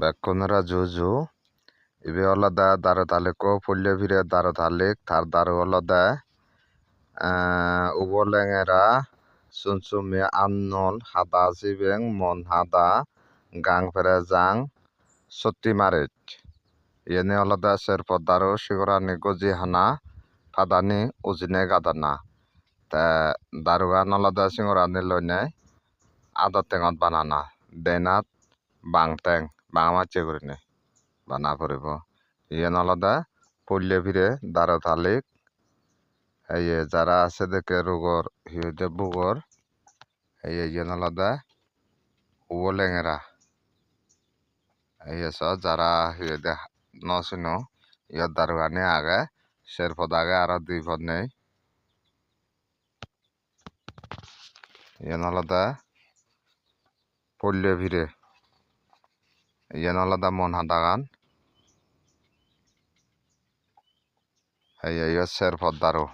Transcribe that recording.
বেক্ষণরা জুজু ইবে অলদা দারো তালেকো পল্লে ভিরে দার তালেক থার দার অলদা উবলেঙেরা লেঙেরা সুনসুমে আন্নল হাদা জিবেং মন হাদা গাং ফেরে জাং সত্যি মারেট এনে অলদা সেরপর দারো শিগরানি গজি হানা ফাদানি উজিনে গাদানা তা দারুগা নলদা সিংহরানি লইনে আদা টেঙত বানানা দেনাত বাংটেং বা আমার চেয়ে করে নে বা না পড়ব ইয়ে নলদা পড়লে ফিরে দাঁড়ো তালিক এই যারা আছে দেখে রোগর হিউজে বুগর এই ইয়ে নলদা ও লেঙেরা এই সব যারা হিউদে নশুনো ইয়ে দারুগানি আগে সের পদ আগে আরো দুই পদ নেই ইয়ে নলদা পড়লে ফিরে yen olodey mon hadagan hei eyot ser poddaro.